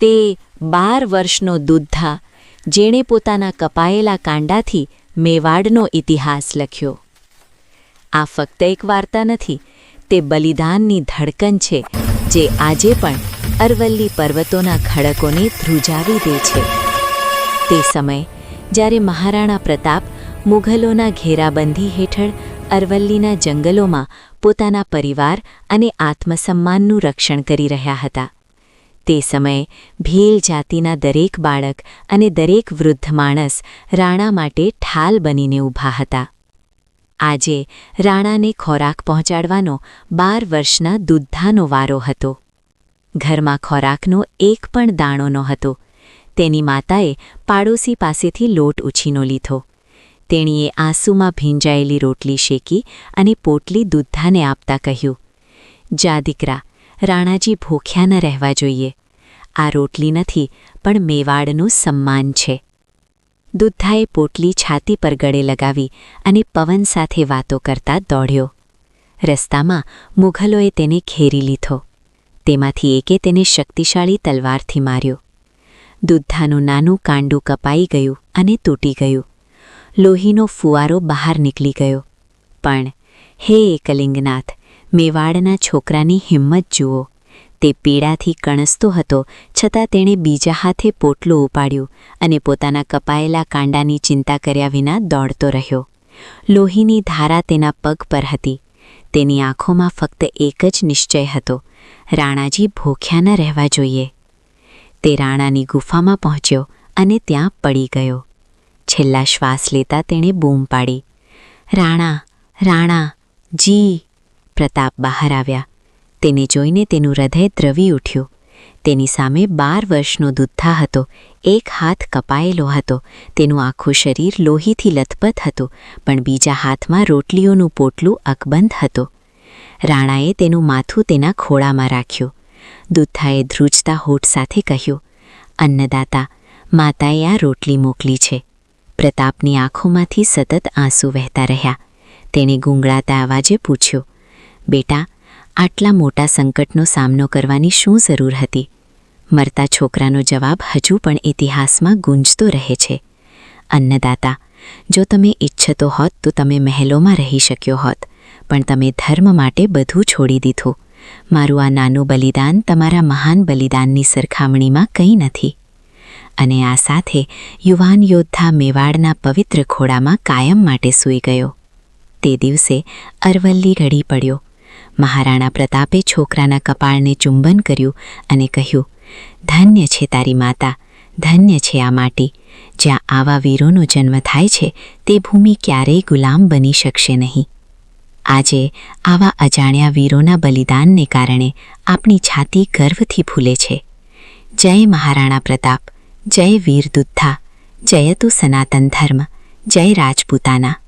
તે બાર વર્ષનો દુધ્ધા જેણે પોતાના કપાયેલા કાંડાથી મેવાડનો ઇતિહાસ લખ્યો. આ ફક્ત એક વાર્તા નથી, તે બલિદાનની ધડકન છે, જે આજે પણ અરવલ્લી પર્વતોના ખડકોને ધ્રુજાવી દે છે. તે સમય, જ્યારે મહારાણા પ્રતાપ મુઘલોના ઘેરાબંધી હેઠળ અરવલ્લીના જંગલોમાં પોતાના પરિવાર અને આત્મસન્માનનું રક્ષણ કરી રહ્યા હતા તે સમયે ભીલ જાતિના દરેક બાળક અને દરેક વૃદ્ધ માણસ રાણા માટે ઠાલ બનીને ઊભા હતા. આજે રાણાને ખોરાક પહોંચાડવાનો બાર વર્ષના દુધ્ધાનો વારો હતો. ઘરમાં ખોરાકનો એક પણ દાણો નહોતો. તેની માતાએ પાડોશી પાસેથી લોટ ઉછીનો લીધો. તેણીએ આંસુમાં ભીંજાયેલી રોટલી શેકી અને પોટલી દુધ્ધાને આપતા કહ્યું, જા દીકરા રાણાજી ભૂખ્યા ન રહેવા જોઈએ. આ રોટલી નથી, પણ મેવાડનું સન્માન છે. દુધ્ધાએ પોટલી છાતી પર ગળે લગાવી અને પવન સાથે વાતો કરતા દોડ્યો. રસ્તામાં મુઘલોએ તેને ઘેરી લીધો. તેમાંથી એકે તેને શક્તિશાળી તલવારથી માર્યો. દુધ્ધાનું નાનું કાંડું કપાઈ ગયું અને તૂટી ગયું. લોહીનો ફુવારો બહાર નીકળી ગયો. પણ હે એકલિંગનાથ મેવાડના છોકરાની હિંમત જુઓ. તે પીડાથી કણસતો હતો, છતાં તેણે બીજા હાથે પોટલું ઉપાડ્યું અને પોતાના કપાયેલા કાંડાની ચિંતા કર્યા વિના દોડતો રહ્યો. લોહીની ધારા તેના પગ પર હતી. તેની આંખોમાં ફક્ત એક જ નિશ્ચય હતો, રાણાજી ભૂખ્યા ન રહેવા જોઈએ. તે રાણાની ગુફામાં પહોંચ્યો અને ત્યાં પડી ગયો. છેલ્લા શ્વાસ લેતા તેણે બૂમ પાડી. રાણા રાણા, જી પ્રતાપ બહાર આવ્યા. તેને જોઈને તેનું હૃદય દ્રવી ઉઠ્યું. તેની સામે બાર વર્ષનો દુથ્થા હતો. એક હાથ કપાયેલો હતો. તેનું આખું શરીર લોહીથી લથપથ હતું, પણ બીજા હાથમાં રોટલીઓનું પોટલું અકબંધ હતું. રાણાએ તેનું માથું તેના ખોળામાં રાખ્યું. દુથ્થાએ ધ્રુજતા હોઠ સાથે કહ્યું, અન્નદાતા, માતાએ આ રોટલી મોકલી છે. પ્રતાપની આંખોમાંથી સતત આંસુ વહેતા રહ્યા. તેણે ગુંગળાતા અવાજે પૂછ્યું બેટા, આટલા મોટા સંકટનો સામનો કરવાની શું જરૂર હતી? મરતા છોકરાનો જવાબ હજુ પણ ઇતિહાસમાં ગુંજતો રહે છે. અન્નદાતા, જો તમે ઈચ્છતો હોત તો તમે મહેલોમાં રહી શક્યો હોત, પણ તમે ધર્મ માટે બધું છોડી દીધું. મારું આ નાનું બલિદાન તમારા મહાન બલિદાનની સરખામણીમાં કંઈ નથી. અને આ સાથે યુવાન યોદ્ધા મેવાડના પવિત્ર ખોડામાં કાયમ માટે સૂઈ ગયો. તે દિવસે અરવલ્લી રડી પડ્યો. મહારાણા પ્રતાપે છોકરાના કપાળને ચુંબન કર્યું અને કહ્યું, ધન્ય છે તારી માતા, ધન્ય છે આ માટી. જ્યાં આવા વીરોનો જન્મ થાય છે, તે ભૂમિ ક્યારેય ગુલામ બની શકશે નહીં. આજે આવા અજાણ્યા વીરોના બલિદાનને કારણે આપણી છાતી ગર્વથી ફૂલે છે. જય મહારાણા પ્રતાપ, જય વીર દુદ્ધા જયતુ સનાતન ધર્મ, જય રાજપૂતાના.